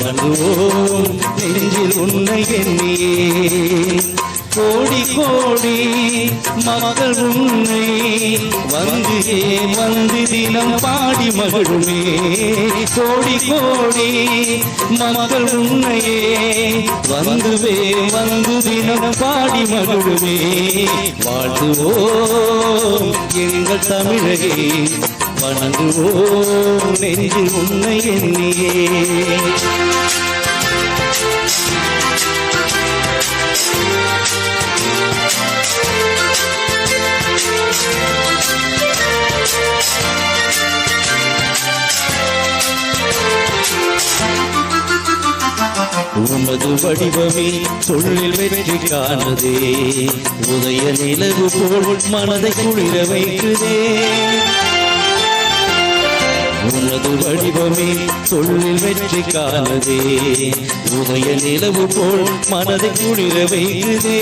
வணங்குவோம் நெஞ்சில் உன்னை எண்ணியே கோடி கோடி மக்கள் உன்னை வந்து வந்து தினம் பாடி மகிழுமே? கோடி கோடி மக்கள் உன்னையே வந்துவே வந்து தினம் பாடி மகிழுமே? வாழ்த்துவோம் எங்கள் தமிழகே. வணங்குவோம் நெஞ்சு உன்னை எண்ணியே உமது வடிவமே தொழில் வெற்றி காணுதே. உதய நிலவு போல் மனதை குளிர வைக்குதே. உனது வடிவமே சொல்லில் வெற்றி காணதே. உதய நிலவு போல் மனதை குளிர வைக்குதே.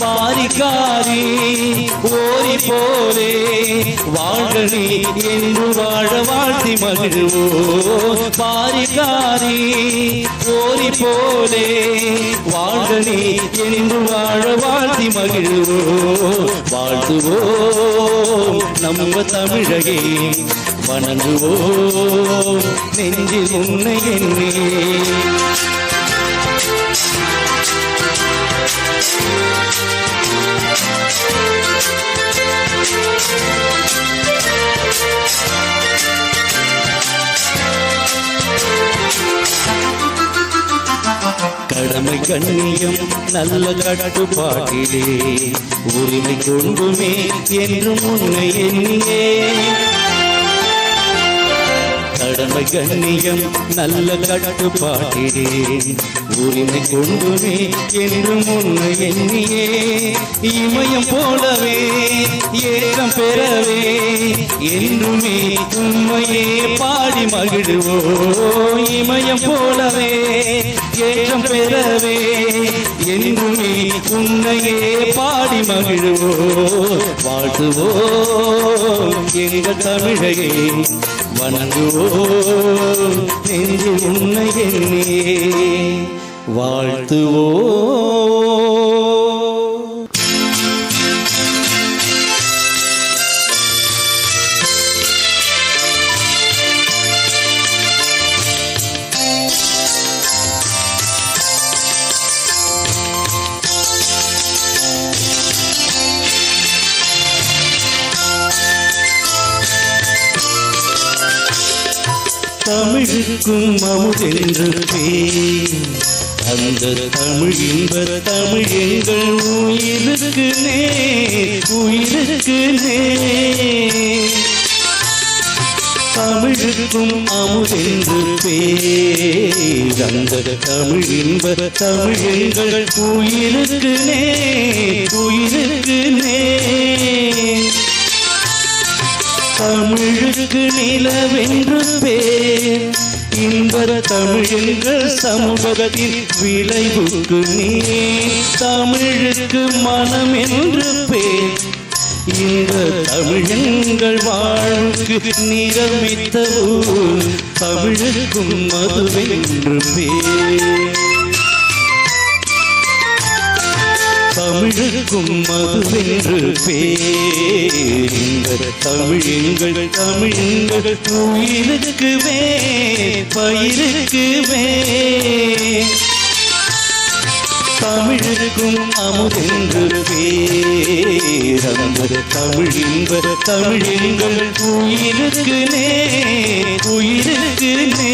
பாரிக்காரி ஓரி போலே வாழ்கனி என்று வாழ வாழ்த்தி மகிழ்வோ பாரிக்காரி ஓரி போலே வாழ்கனி என்று வாழ வாழ்த்தி மகிழ்வோ வாழ்த்துவோம் நம்ம தமிழகே. வணங்குவோம் நெஞ்சில் உன்னை எண்ணே கடமை கண்ணியம் நல்ல கட்டுப்பாட்டிலே உரிமை கொண்டுமே என்றும் உன்னை எண்ணியே கடமை கண்ணியம் நல்ல கட்டுப்பாட்டிலே உரிமை கொண்டுமே என்று முன்னு எண்ணியே. இமயம் போலவே ஏற்றம் பெறவே என்றுமே உண்மையே பாடி மகிழ்வோ இமயம் போலவே ஏற்றம் பெறவே என்றுமே உன்னையே பாடி மகிழ்வோ வாழ்த்துவோ எங்கள் தமிழையே. வணங்குவோம். நெஞ்சு உன்னை எண்ணே வாழ்த்துவோ தமிழுக்கும் அமுதென்று பேர் அந்த தமிழ் இன்ப தமிழ் எங்கள் உயிருக்கு நேர் உயிருக்கு நேர் தமிழுக்கும் அமுதென்று பேர் அந்த தமிழ் இன்ப தமிழ் எங்கள் உயிருக்கு நேர் உயிருக்கு நேர் தமிழுக்கு நிலவென்று பேர் இன்பர தமிழெங்கள் சமூகத்தின் விளைவுக்கு நீ தமிழுக்கு மனம் என்று பேர் இந்த தமிழெங்கள் வாழ்வுக்கு நிரமித்த ஊர் தமிழுக்கும் மதுவென்று பேர் தமிழுக்கும் மதுவென்று பேர் இந்த தமிழங்கள் உயிருக்கு வே பயிருக்கு வே தமிழுக்கும் அமுதென்று பேர் அந்த தமிழ் இன்ப தமிழங்கள் உயிருக்கு நே உயிருக்கு நே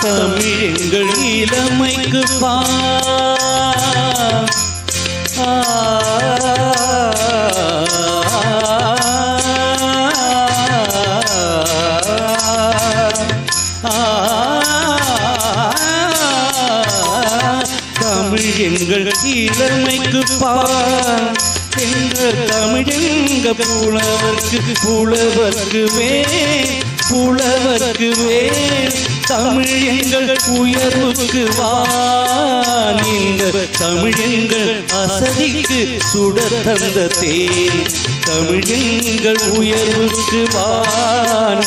தமிழெங்கள் இளமைக்கு பா. தமிழ் எங்கள் இளமைக்கு பா. எங்கள் தமிழ் எங்க புலவர்க்கு புலவர்க்குவே புலவர்க்கு வேல் தமிழ் எங்கள் உயர்வுக்கு வான் தமிழ் எங்கள் அசதிக்கு சுட தந்த தேன் தமிழ் எங்கள் உயர்வுக்கு வான்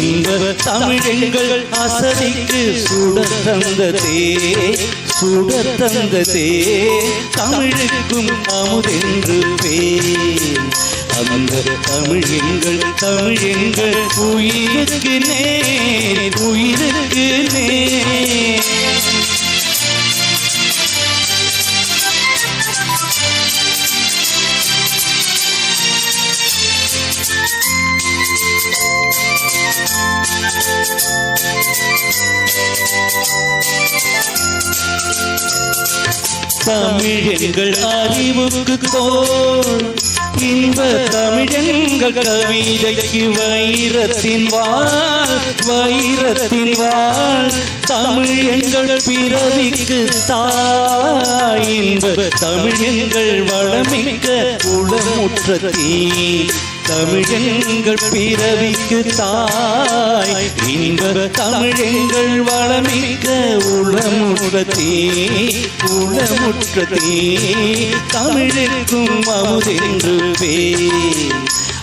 இந்த தமிழ் எங்கள் அசதிக்கு சுட தந்த தேன் சுட தந்த தேன் தமிழுக்கும் அமுதென்று பேர் அந்த தமிழ் எங்கள் தமிழ் எங்கள். உயிருக்கு நேர் உயிருக்கு நேர். தமிழ் எங்கள் அறிவுக்கு தோல் இன்ப தமிழெங்கள் கவிதைக்கு வைரத்தின் வாழ் வைரத்தின் வாழ் தமிழ் எங்கள் பிறவிக்கு தாய் இன்ப தமிழ் எங்கள் வளமிக்க உளமுற்ற தீ தமிழெங்கள் பிறவிக்கு தாய். இன்ப தமிழெங்கள் வளமிக்க உளமுடத்தே உளமுற்றத்தே தமிழுக்கும் அமுதென்று பேர்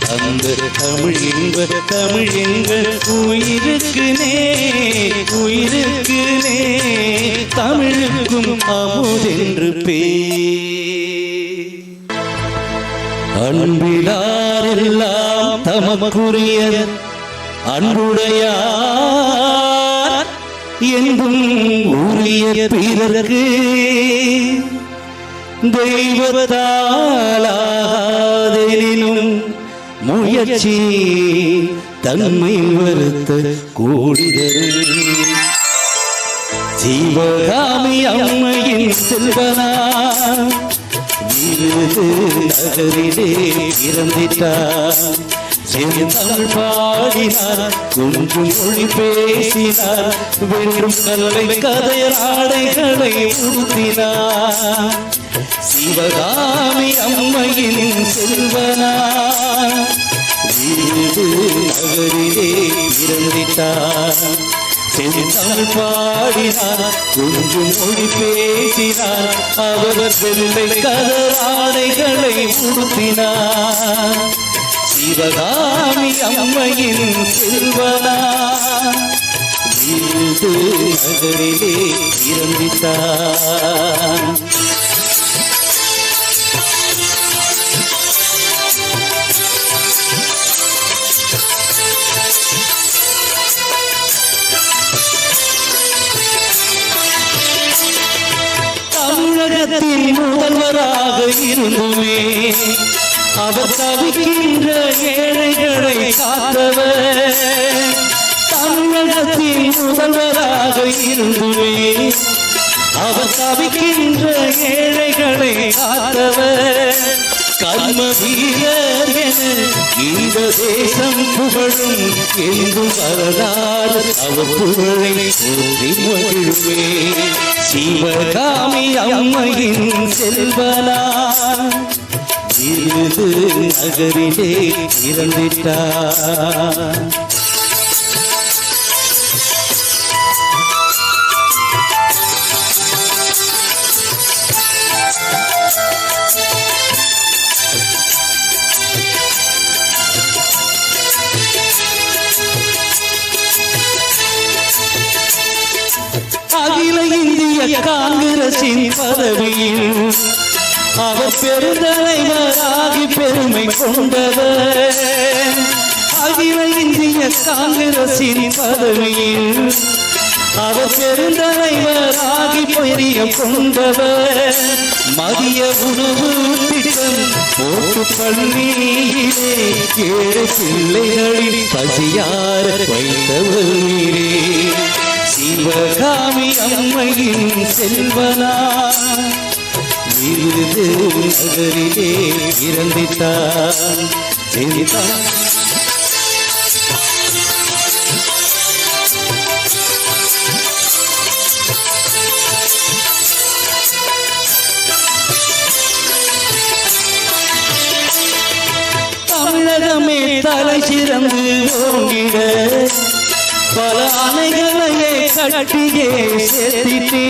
அந்த தமிழ் இன்ப தமிழ் எங்கள் உயிருக்கு நே உயிருக்கு நே. தமிழுக்கும் அமுதென்று பே. அன்பிலாரெல்லாம் தமக்குரிய அன்புடையார் என்றும் உரிய பிறருக்கு தெய்வத்தாலாதெனினும் முயற்சி தன்மை வருத்த கூடிதரு சிவகாமி அம்மையின் செல்வனா நகரிலே பிறந்திட்டார் செந்தமிழ் பாடினார் கொஞ்சம் மொழி பேசினார் வெறும் கல்லை கதையர் ஆடைகளை உடுத்தினார். சிவகாமி அம்மையின் செல்வனார். நகரிலே பிறந்திட்டார் செந்தமிழ் பாடினார் கொஞ்சம் மொழி பேசினார் அவர் வெள்ளை கதராடைகளை உடுத்தினார் சிவகாமி அம்மையின் செல்வனா நகரிலே பிறந்திட்டார் தமிழகத்தின் முதல்வராக இருந்துமே. அவர் தவிக்கின்ற ஏழைகளை காத்தவர். தமிழகத்தின் முதல்வராக இருந்துமே. அவர் தவிக்கின்ற ஏழைகளை காத்தவர். கர்ம வீரர் இந்த தேசம் புகழும். எங்கும் வரலாறு அவர் புகழை கூறி மகிழ்வே சிவகாமி அம்மையின் செல்வனா விருது நகரிலே இறந்துட்டார். இந்திய காங்கிரசின் பதவியில் அவர் பெருந்தலைவராகி பெருமை கொண்டவர். அகில இந்திய காங்கிரசின் பதவியில் அவர் பெருந்தலைவராகி பெரிய கொண்டவர். மதிய உணவு திட்டம் போட்டு பள்ளியிலே ஏழு பிள்ளைகளில் பசியார வைத்தவர். நீரே சிவகாமி அம்மையின் செல்வனா? விருது நகரிலே இறந்திட்டான் தமிழகமே தலை சிறந்து ஓங்கிட. பல அணைகளையே கட்டியே சேர்த்திட்டே.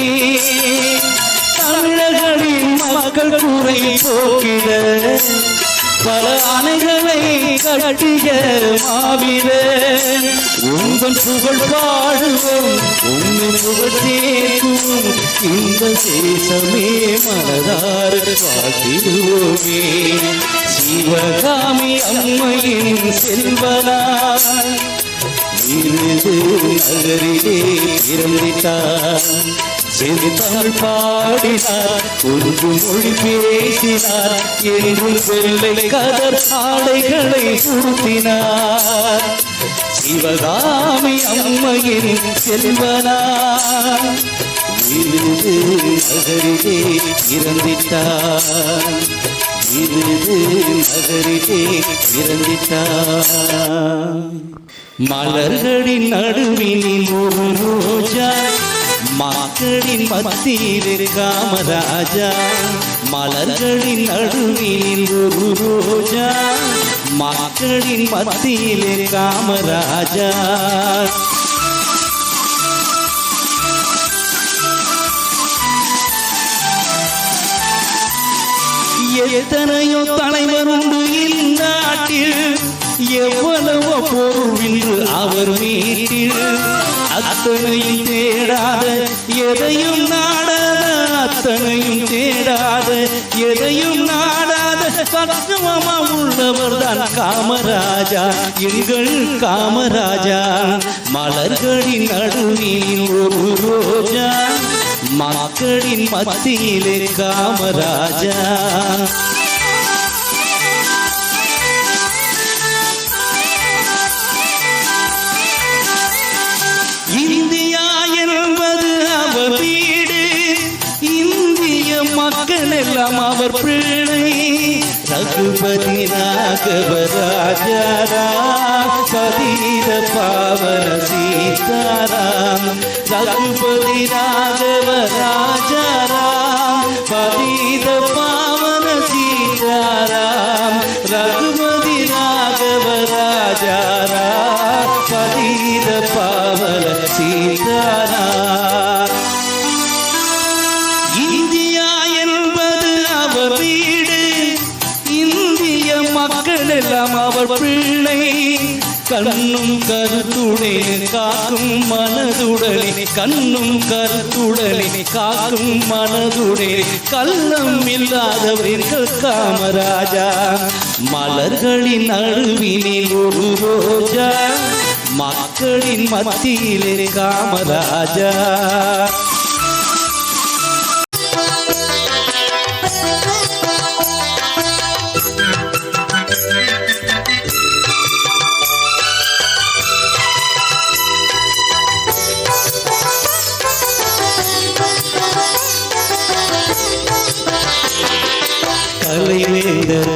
தமிழர்களின் மக்கள் கூரை போகிற பல அணைகளை கட்டிய மாவீர. உங்கள் புகழ் பாடுவோம் உங்கள் புகழ் சேர்க்கும். இந்த சேசமே மனதார வாழ்த்திடுவோமே சிவகாமி அம்மையின் செல்வனாய். இருந்து நகரிலே பிறந்திட்டார் செந்தமிழ் பாடினார் ஒன்று மொழி பேசினார் என்றும் வெள்ளை கதர் ஆடைகளை சுருத்தினார் சிவகாமி அம்மையின் செல்வனார் இருந்து நகரிலே பிறந்திட்டார் இருந்து நகரிலே பிறந்திட்டார் மலர்களின் நடுவினில் ஒரு ரோஜா மக்களின் மத்தியில் காமராஜா. மலர்களின் நடுவினில் ஒரு ரோஜா மக்களின் மத்தியில் காமராஜா. எத்தனையோ தலைவர் உண்டு இந்நாட்டில். எவ்வளவோ பொருள் இன்று அவர் வீட்டில். அத்தனையும் தேடாத எதையும் நாடாத அத்தனையும் தேடாத எதையும் நாடாத சத்துவமா உள்ளவர் தான் காமராஜா. எங்கள் காமராஜா மலர்களின் நடுவில் ஒரு ரோஜா. மக்களின் மத்தியிலே காமராஜா. இந்தியா என்பது அவர் வீடு. இந்திய மக்கள் எல்லாம் அவர் பிள்ளை. ரகுபதி ராகவ ராஜாராம் சதீர பாவன சீதாராம். धरम्प वि राजवराज கண்ணும் கருத்துடனே காக்கும் மனதுடே கள்ளம் இல்லாதவர்கள் காமராஜா மலர்களின் அழுவினில் ஒரு ரோஜா மக்களின் மத்தியிலே காமராஜா.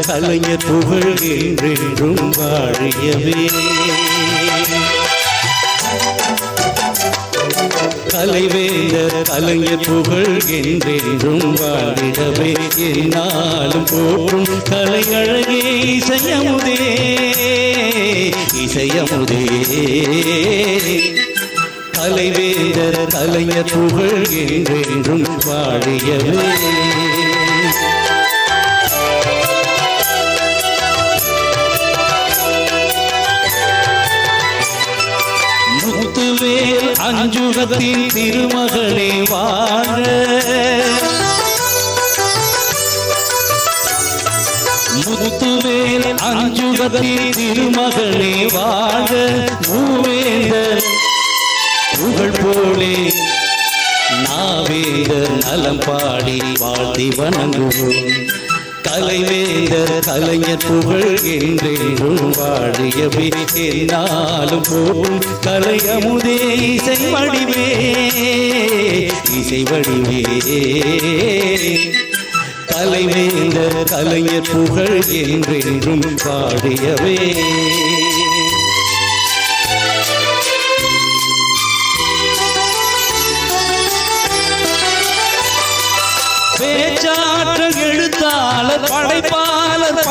கலைஞர் புகழ் என்றென்றும் வாழியவே. கலைவேந்தர் கலைஞர் புகழ் என்றென்றும் வாழிடவே. என்னாலும் போற்றும் கலையழகே இசையமுதே இசையமுதே. கலைவேந்தர் கலைஞர் புகழ் என்றென்றும் வாழியவே. அஞ்சுகத்தின் திருமகளே வாழ முத்துவேல் அஞ்சுகத்தின் திருமகளே வாழ மூவேந்தர் புகழ் போலே நாவேந்தர் நலம் பாடி வாழ்த்தி வணங்குவோம். கலைவேந்தர் கலைஞர் புகழ் என்றென்றும் வாழியவே என்னாலும் போல் கலையமுதே இசை வடிவே இசை வடிவே. கலைவேந்தர் கலைஞர் புகழ் என்றென்றும் பாடியவே.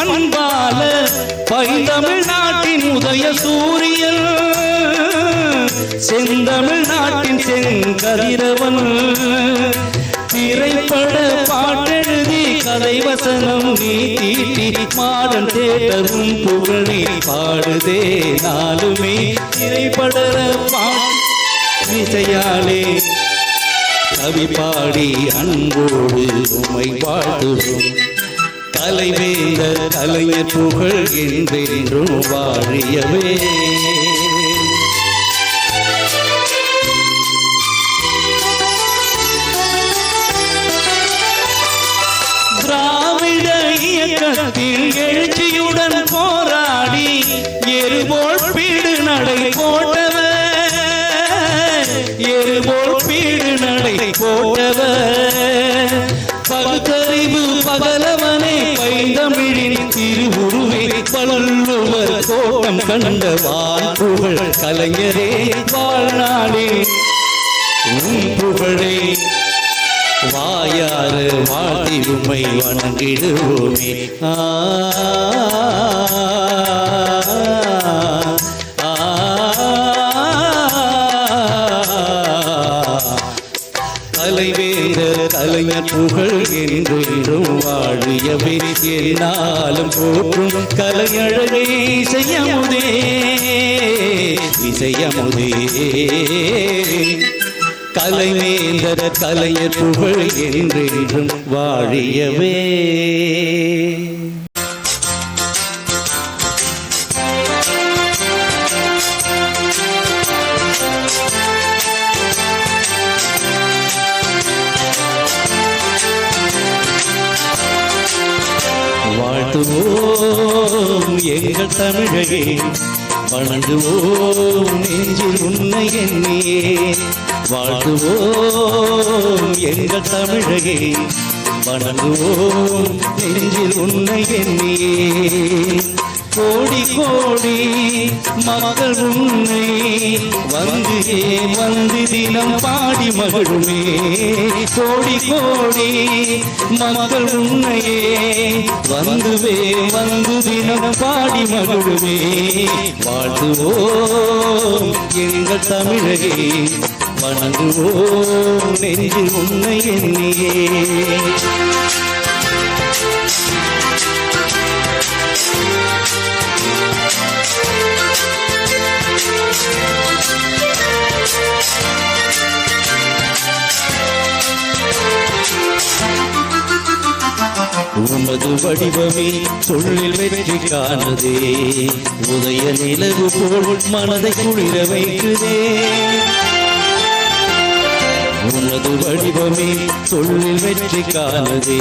பண்பால எழுத்தாளர் பைந்தமிழ் நாட்டின் உதய சூரியன் செந்தமிழ் நாட்டின் செங்கதிரவன். திரைப்பட பாட்டெழுதி கதை வசனம் நீ தீட்டி மாடன் தேட்டரும் புகழி பாடுதே நாளுமே. திரைப்பட பாட்டு இசையாலே கவி பாடி அன்போடு உமை பாடுவோம். தலைவேந்த கலைஞர் புகழ் என்றென்றும் வாழியவே. திராவிட இயக்கத்தில் எழுச்சியுடன் போராடி எரிபோல் கண்ட வாழ்புகழ் கலைஞரே வாழ்நாளே. உன் புகழே வாயாறு வாடி உம்மை வணங்கிடுவோமே. ஆ, தலைவேந்த கலைஞர் புகழ் வாழியவே என்னாலும் போற்றும் கலையழகே இசையமுதே இசையமுதே. கலைவேந்தர கலைஞர் புகழ் என்றென்றும் வாழியவே. தமிழகே வணங்குவோம் நெஞ்சில் உன்னை எண்ணியே வாழ்த்துவோம் எங்கள் தமிழகே வணங்குவோம் நெஞ்சில் உன்னை எண்ணியே. கோடி கோடி மகள் உன்னை வந்து வந்து தினம் பாடி மகளுமே கோடி கோடி மகள் உன்னையே வந்துவே வந்து தினம் பாடி மகளுமே வாழ்த்துவோம் எங்கள் தமிழகே வணங்குவோம் நெஞ்சு உன்னை எண்ணியே உமது வடிவமே சொல்லில் வெற்றி காணுதே உதய நிலவு போல் மனதை குளிர வைக்குதே. உனது வடிவமே சொல்லில் வெற்றி காணதே.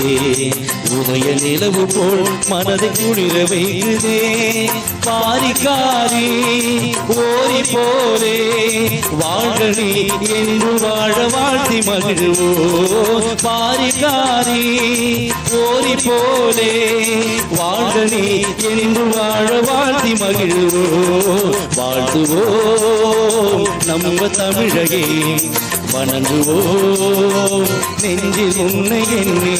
உமைய நிலவு போல் மனதை குளிர வைக்குதே. பாரிக்காரி ஓரி போலே வாழ்கனி என்று வாழ வாழ்த்தி மகிழ்வோ. பாரிக்காரி ஓரி போலே வாழ்கனி என்று வாழ வாழ்த்தி மகிழ்வோ. வாழ்த்துவோம் நம்ம தமிழகே. வணங்குவோம் நெஞ்சில் உன்னை எண்ணே.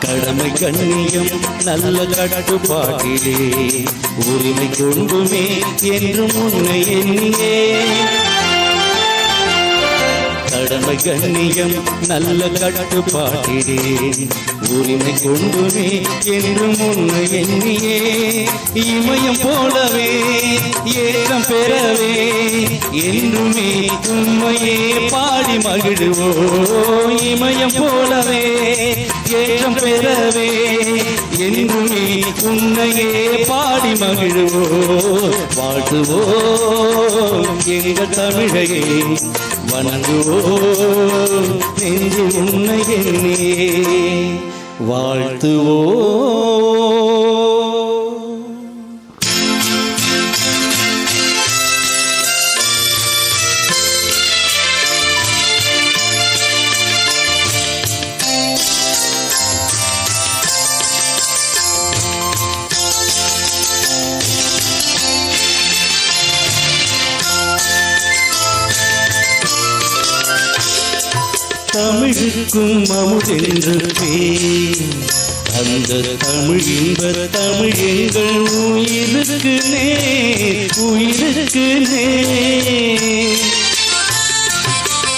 கடமை கண்ணியம் நல்ல கட்டுப்பாட்டிலே. உரிமை கொண்டுமே என்றும் உன்னை எண்ணியே கடமை கண்ணியம் நல்ல கட்டுப்பாட்டிலே உரிமை கொண்டுமே என்றும் உன்னை எண்ணியே. இமயம் போலவே ஏற்றம் பெறவே என்றுமே உண்மையே பாடி மகிழ்வோ. இமயம் போலவே ஏற்றம் பெறவே என்றுமே உன்னையே பாடி மகிழ்வோ. வாழ்த்துவோம் எங்கள் தமிழையே. வணங்குவோம் நெஞ்சு உன்னை எண்ணே வாழ்த்துவோம் தமிழுக்கும் அமுதென்று அந்த தமிழ் இன்ப தமிழ் எங்கள் உயிருக்கு நே உயிருக்கு நே.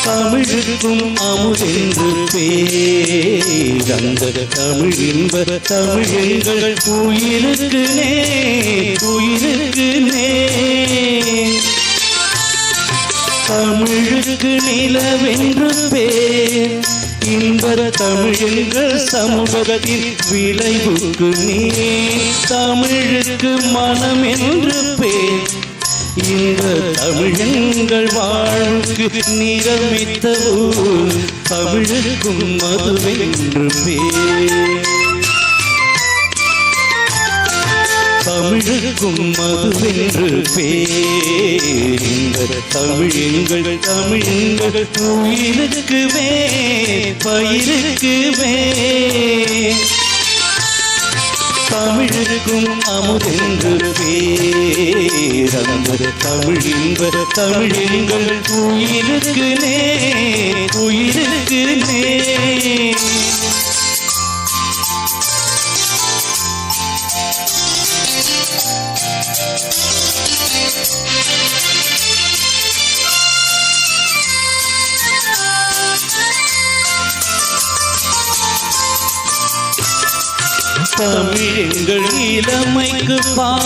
தமிழுக்கும் அமுதென்று பேர் அந்த தமிழ் இன்ப தமிழ் எங்கள் உயிருக்கு நே உயிருக்கு நே. தமிழுக்கு நிலவென்று பேர் இன்பர தமிழெங்கள் சமூகத்தின் விளைவுக்கு நீ தமிழுக்கு மனம் என்று பேர் இந்த தமிழங்கள் வாழ்வுக்கு நிரமித்த ஊர் தமிழுக்கும் மதுவென்று பேர் தமிழுக்கும் மதுவென்று பேர் இந்த தமிழெங்கள் தமிழெங்கள் உயிருக்கு வே பயிருக்கு வே தமிழுக்கும் அமுதென்று பேர் அந்த தமிழ் தமிழெங்கள் உயிருக்கு நே உயிருக்கு நே தமிழெங்கள் இளமைக்கு பா.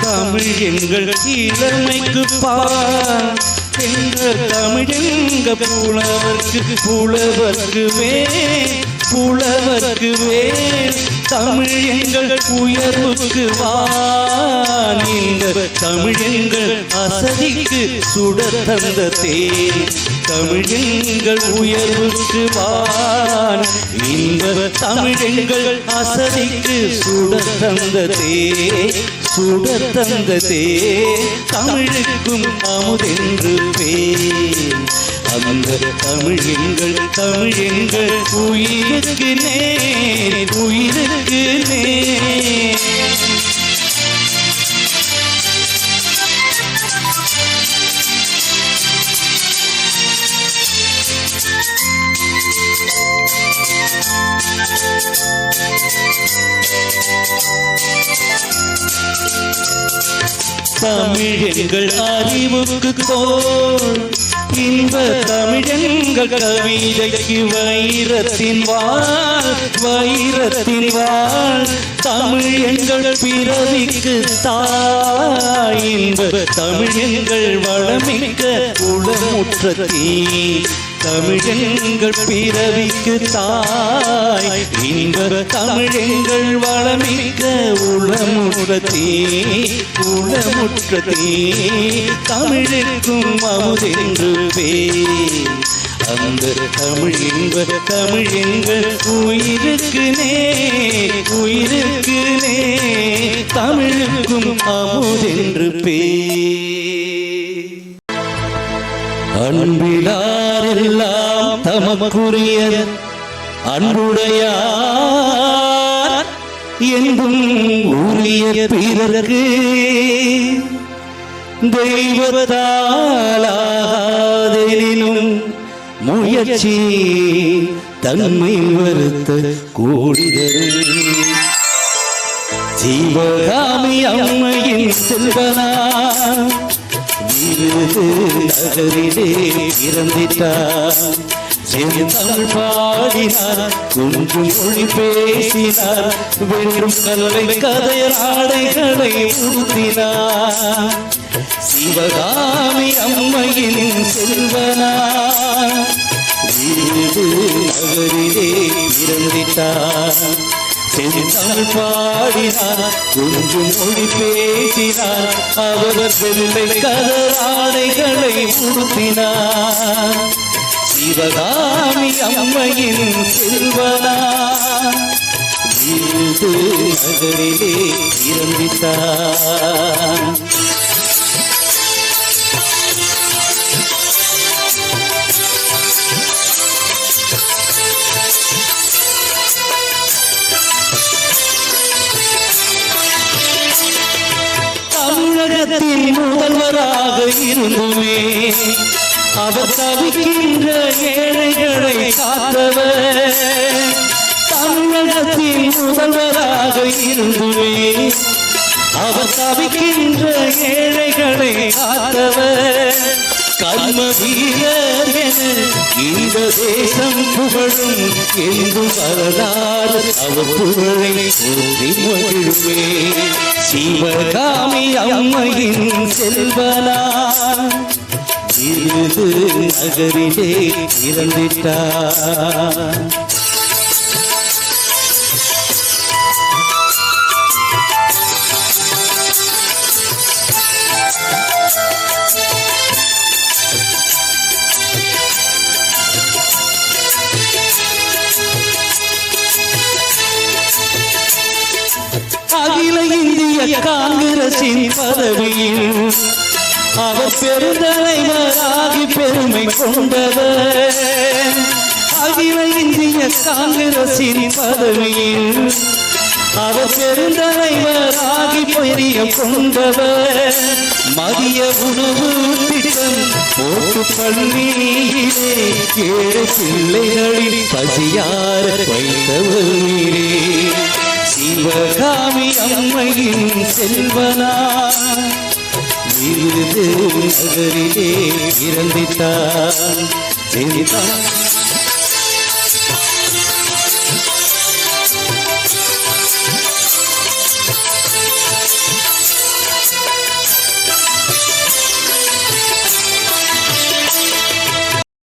தமிழ் எங்கள் இளமைக்கு பா. என்ற தமிழ் புலவர்க்கு புலவர்க்கு வே புலவர்க்கு வே. தமிழ் எங்கள் உயர்வுக்கு வான் இந்த தமிழ் எங்கள் அசதிக்கு சுட தந்த தேன். தமிழ் எங்கள் உயர்வுக்கு வான் இந்த தமிழ் எங்கள் அசதிக்கு சுட தந்த தே சுட தந்த தந்ததே தமிழுக்கும் அமுதென்று பேர் அந்த தமிழ் எங்கள். உயிருக்கு நேர் உயிருக்கு நேர். தமிழ் எங்கள் அறிவுக்கு தோல். இன்ப தமிழெங்கள் கவிதைக்கு வைரத்தின் வாழ் வைரத்தின் வாழ் தமிழ் எங்கள் பிறவிக்கு தாய் இன்ப தமிழ் எங்கள் வளமிக்க உளமுற்ற தீ தமிழெங்கள் பிறவிக்கு தாய். இன்ப தமிழெங்கள் வளமிக்க உளமுற்றத்தே உளமுற்றத்தே தமிழுக்கும் அமுதென்று பேர் அந்த தமிழ் இன்ப தமிழ் எங்கள் உயிருக்கு நே உயிருக்கு நே. தமிழுக்கும் அமுதென்று பே. அன்பிலாரெல்லாம் தமக்குரிய அன்புடையார் என்றும் உரிய பிறர்க்கு தெய்வத்தாலாதெனினும் முயற்சி தன்மை வருத்த கூடிதரு ஜீவகாமி அம்மையின் செல்வனா வீடு நகரிலே இறந்திட்டார் செந்தமிழ் பாடினார் ஒன்று மொழி பேசினார் வெறும் கல்லை கதையர் ஆடைகளை உடுத்தினார் சிவகாமி அம்மையின் செல்வனார் வீடு நகரிலே இறந்திட்டார் செந்தமிழ் பாடினார் ஒன்று மொழி பேசினார் அவர் வெள்ளை கதராடைகளை உடுத்தினார் சிவகாமி அம்மையின் செல்வனா இந்து நகரிலே இறந்தித்தான் தமிழகத்தின் முதல்வராக இருந்துமே. அவர் தவிக்கின்ற ஏழைகளை காத்தவர். தமிழகத்தின் முதல்வராக இருந்துவே அவர் தவிக்கின்ற ஏழைகளை காத்தவர். கர்ம வீரர் என இந்த தேசம் புகழும் என்றும் வரலாறு அவர் புகழை போற்றி மகிழ்வே சிவகாமி அம்மையின் செல்வனா விருது நகரிலே இறந்துட்டார் அகில இந்திய காங்கிரசின் பதவியில் அவர் பெருந்தலைவராகி பெருமை கொண்டவர். அகில இந்திய காங்கிரசின் பதவியில் அவர் பெருந்தலைவராகி பெரிய கொண்டவர். மதிய உணவு திட்டம் போட்டு பள்ளியிலே ஏழு பிள்ளைகளில் பசியார வைத்தவர் நீரே. சிவகாமி அம்மையின் செல்வனா விருது நகரிலே இறந்திட்டார்